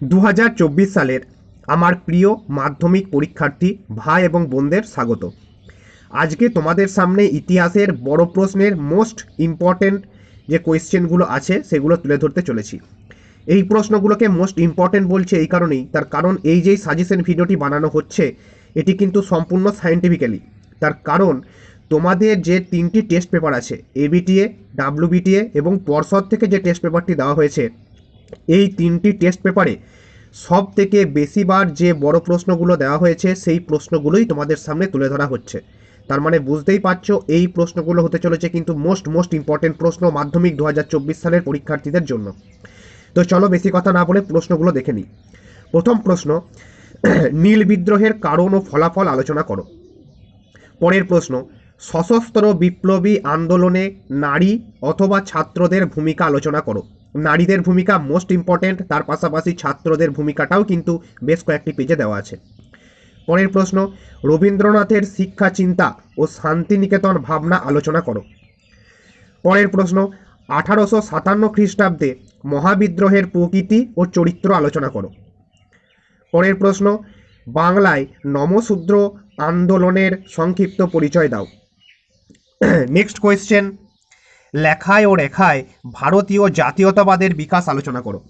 দু হাজার চব্বিশ সালের আমার প্রিয় মাধ্যমিক পরীক্ষার্থী ভাই এবং বোনদের স্বাগত। আজকে তোমাদের সামনে ইতিহাসের বড় প্রশ্নের মোস্ট ইম্পর্ট্যান্ট যে কোয়েশ্চেনগুলো আছে সেগুলো তুলে ধরতে চলেছি। এই প্রশ্নগুলোকে মোস্ট ইম্পর্ট্যান্ট বলছে এই কারণেই, তার কারণ এই যেই সাজেশন ভিডিওটি বানানো হচ্ছে, এটি কিন্তু সম্পূর্ণ সায়েন্টিফিক্যালি তার কারণ, তোমাদের যে তিনটি টেস্ট পেপার আছে এবিটিএ ডাব্লিউবিটিএ এবং পর্ষদ থেকে যে টেস্ট পেপারটি দেওয়া হয়েছে এই তিনটি টেস্ট পেপারে সব থেকে বেশিবার যে বড় প্রশ্নগুলো দেওয়া হয়েছে, সেই প্রশ্নগুলোই তোমাদের সামনে তুলে ধরা হচ্ছে। তার মানে বুঝতেই পারছ, এই প্রশ্নগুলো হতে চলেছে কিন্তু মোস্ট মোস্ট ইম্পর্টেন্ট প্রশ্ন মাধ্যমিক দুহাজার চব্বিশ সালের পরীক্ষার্থীদের জন্য। তো চলো বেশি কথা না বলে প্রশ্নগুলো দেখে নিই। প্রথম প্রশ্ন, নীল বিদ্রোহের কারণ ও ফলাফল আলোচনা করো। পরের প্রশ্ন সশস্ত্র বিপ্লবী আন্দোলনে নারী অথবা ছাত্রদের ভূমিকা আলোচনা করো। নারীদের ভূমিকা মোস্ট ইম্পর্ট্যান্ট তার পাশাপাশি ছাত্রদের ভূমিকাটাও কিন্তু বেশ কয়েকটি পেজে দেওয়া আছে। পরের প্রশ্ন, রবীন্দ্রনাথের শিক্ষা চিন্তা ও শান্তিনিকেতন ভাবনা আলোচনা করো। পরের প্রশ্ন, আঠারোশো সাতান্ন খ্রিস্টাব্দে মহাবিদ্রোহের প্রকৃতি ও চরিত্র আলোচনা করো। পরের প্রশ্ন, বাংলায় নমশূদ্র আন্দোলনের সংক্ষিপ্ত পরিচয় দাও। নেক্সট কোয়েশ্চেন লেখায় ও রেখায় ভারতীয় জাতীয়তাবাদের বিকাশ আলোচনা করো।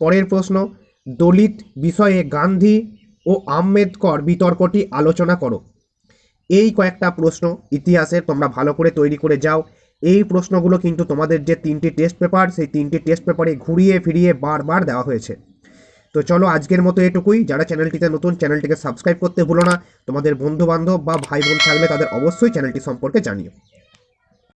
পরের প্রশ্ন, দলিত বিষয়ে গান্ধী ও আম্বেদকর বিতর্কটি আলোচনা করো। এই কয়েকটা প্রশ্ন ইতিহাসের তোমরা ভালো করে তৈরি করে যাও। এই প্রশ্নগুলো কিন্তু তোমাদের যে তিনটি টেস্ট পেপার সেই তিনটি টেস্ট পেপারে ঘুরিয়ে ফিরিয়ে বারবার দেওয়া হয়েছে। তো চলো আজকের মতো এটুকুই। যারা চ্যানেলটিতে নতুন, চ্যানেলটিকে সাবস্ক্রাইব করতে ভুলো না। তোমাদের বন্ধু বান্ধব বা ভাই বোন থাকলে তাদের অবশ্যই চ্যানেলটি সম্পর্কে জানিও।